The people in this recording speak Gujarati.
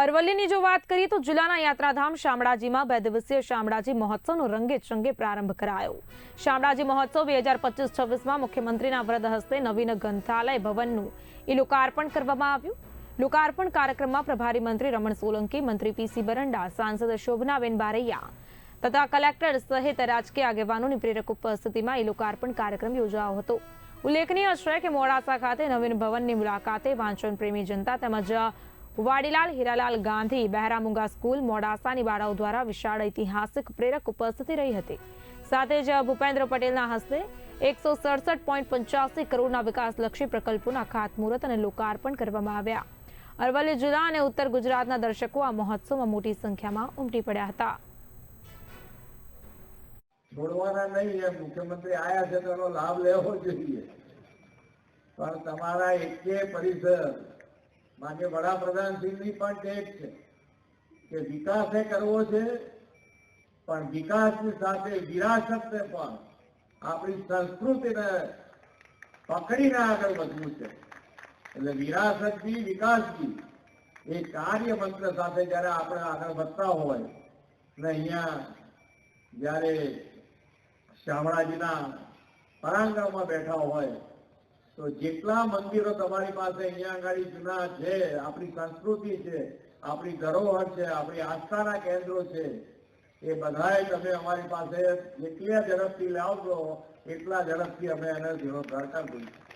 અરવલ્લીની જો વાત કરીએ તો જિલ્લાના યાત્રાધામ શામળાજીમાં બે દિવસીય શામળાજી મહોત્સવનો રંગે ચંગે પ્રારંભ કરાયો. શામળાજી મહોત્સવ બે હજાર પચીસ છવ્વીસમાં મુખ્યમંત્રીના વ્રત હસ્તે નવીન ગ્રંથાલય ભવનનું ઈ લોકાર્પણ કરવામાં આવ્યું. લોકાર્પણ કાર્યક્રમમાં પ્રભારી મંત્રી રમણ સોલંકી, મંત્રી પીસી બરંડા, સાંસદ શોભનાબેન બારૈયા તથા કલેક્ટર સહિત રાજકીય આગેવાનોની પ્રેરક ઉપસ્થિતિમાં ઈ લોકાર્પણ કાર્યક્રમ યોજાયો હતો. ઉલ્લેખનીય છે કે મોડાસા ખાતે નવીન ભવનની મુલાકાતે વાંચન પ્રેમી જનતા તેમજ વાડીલાલ, હીરાલાલ ગાંધી, બહેરામુંગા સ્કૂલ, મોડાસાની બાળાઓ દ્વારા વિશાળ ઐતિહાસિક પ્રેરક ઉપસ્થિતિ રહી હતી. સાથે જ ભૂપેન્દ્ર પટેલના હસ્તે એકસો સડસઠ પોઈન્ટ પંચ્યાસી કરોડના વિકાસલક્ષી પ્રકલ્પોના ખાતમુહૂર્ત અને લોકાર્પણ કરવામાં આવ્યા. અરવલ્લી જિલ્લા અને ઉત્તર ગુજરાતના દર્શકો આ મહોત્સવમાં મોટી સંખ્યામાં ઉમટી પડ્યા હતા. છોડવાના નહીં એમ મુખ્યમંત્રી આયા છે તેનો લાભ લેવો જોઈએ. પણ તમારા એકે પરિસર માન્ય વડાપ્રધાનશ્રીની પણ ટેક છે કે વિકાસે કરવો છે પણ વિકાસની સાથે વિરાસતને પણ આપણી સંસ્કૃતિને પકડીને આગળ વધવું છે એટલે વિરાસતથી વિકાસથી એ કાર્ય મંત્ર સાથે જ્યારે આપણે આગળ વધતા હોય ને અહીંયા જ્યારે શામળાજીના પરાંગણમાં બેઠા હોય તો જેટલા મંદિરો તમારી પાસે અહીંયા આગળ જૂના છે, આપણી સંસ્કૃતિ છે, આપણી ધરોહર છે, આપણી આસ્થાના કેન્દ્રો છે, એ બધાએ તમે અમારી પાસે જેટલા ઝડપથી લાવશો એટલા ઝડપથી અમે એને જીર્ણોદ્ધાર કરી દઈશું